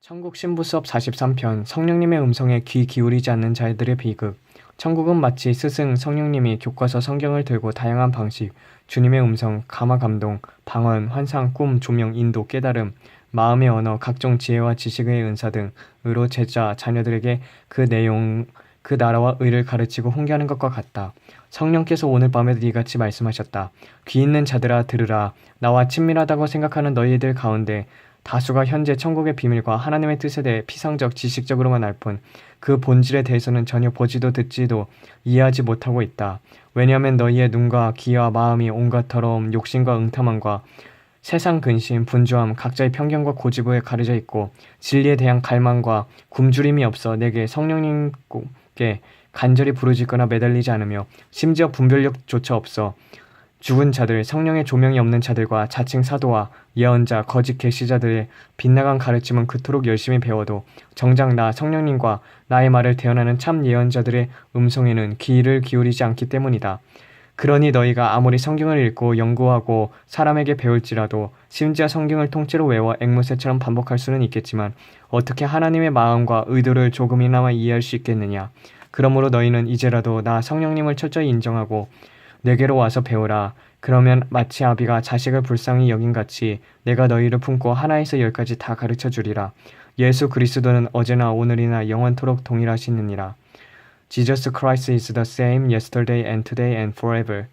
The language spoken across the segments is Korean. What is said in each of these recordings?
천국 신부 수업 43편 성령님의 음성에 귀 기울이지 않는 자들의 비극 천국은 마치 스승 성령님이 교과서 성경을 들고 다양한 방식 주님의 음성, 감화 감동, 방언, 환상, 꿈, 조명, 인도, 깨달음, 마음의 언어, 각종 지혜와 지식의 은사 등으로 제자, 자녀들에게 그 내용, 그 나라와 의를 가르치고 홍계하는 것과 같다. 성령께서 오늘 밤에도 이같이 말씀하셨다. 귀 있는 자들아 들으라. 나와 친밀하다고 생각하는 너희들 가운데 다수가 현재 천국의 비밀과 하나님의 뜻에 대해 피상적 지식적으로만 알 뿐 그 본질에 대해서는 전혀 보지도 듣지도 이해하지 못하고 있다. 왜냐하면 너희의 눈과 귀와 마음이 온갖 더러움, 욕심과 응탐함과 세상 근심, 분주함, 각자의 편견과 고집에 가려져 있고 진리에 대한 갈망과 굶주림이 없어 내게 성령님께 간절히 부르짖거나 매달리지 않으며 심지어 분별력조차 없어 죽은 자들, 성령의 조명이 없는 자들과 자칭 사도와 예언자, 거짓 계시자들의 빗나간 가르침은 그토록 열심히 배워도 정작 나 성령님과 나의 말을 대언하는 참 예언자들의 음성에는 귀를 기울이지 않기 때문이다. 그러니 너희가 아무리 성경을 읽고 연구하고 사람에게 배울지라도 심지어 성경을 통째로 외워 앵무새처럼 반복할 수는 있겠지만 어떻게 하나님의 마음과 의도를 조금이나마 이해할 수 있겠느냐. 그러므로 너희는 이제라도 나 성령님을 철저히 인정하고 내게로 와서 배우라. 그러면 마치 아비가 자식을 불쌍히 여긴 같이 내가 너희를 품고 하나에서 열까지 다 가르쳐 주리라. 예수 그리스도는 어제나 오늘이나 영원토록 동일하시느니라. Jesus Christ is the same yesterday and today and forever.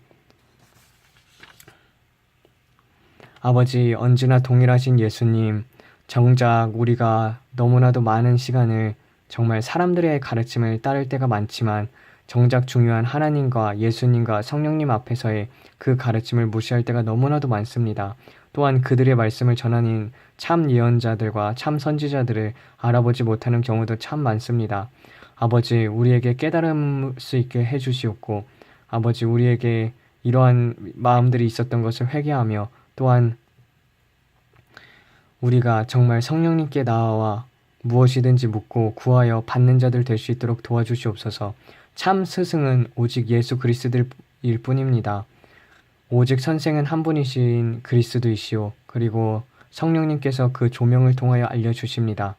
아버지, 언제나 동일하신 예수님, 정작 우리가 너무나도 많은 시간을 정말 사람들의 가르침을 따를 때가 많지만 정작 중요한 하나님과 예수님과 성령님 앞에서의 그 가르침을 무시할 때가 너무나도 많습니다. 또한 그들의 말씀을 전하는 참 예언자들과 참 선지자들을 알아보지 못하는 경우도 참 많습니다. 아버지, 우리에게 깨달을 수 있게 해주시옵고, 아버지, 우리에게 이러한 마음들이 있었던 것을 회개하며, 또한 우리가 정말 성령님께 나와 무엇이든지 묻고 구하여 받는 자들 될 수 있도록 도와주시옵소서. 참 스승은 오직 예수 그리스도일 뿐입니다. 오직 선생은 한 분이신 그리스도이시오. 그리고 성령님께서 그 조명을 통하여 알려주십니다.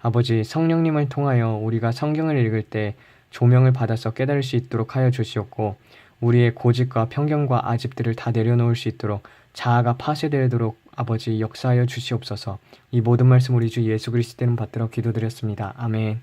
아버지, 성령님을 통하여 우리가 성경을 읽을 때 조명을 받아서 깨달을 수 있도록 하여 주시옵고, 우리의 고집과 편견과 아집들을 다 내려놓을 수 있도록 자아가 파쇄되도록 아버지 역사하여 주시옵소서. 이 모든 말씀 우리 주 예수 그리스도는 받들어 기도드렸습니다. 아멘.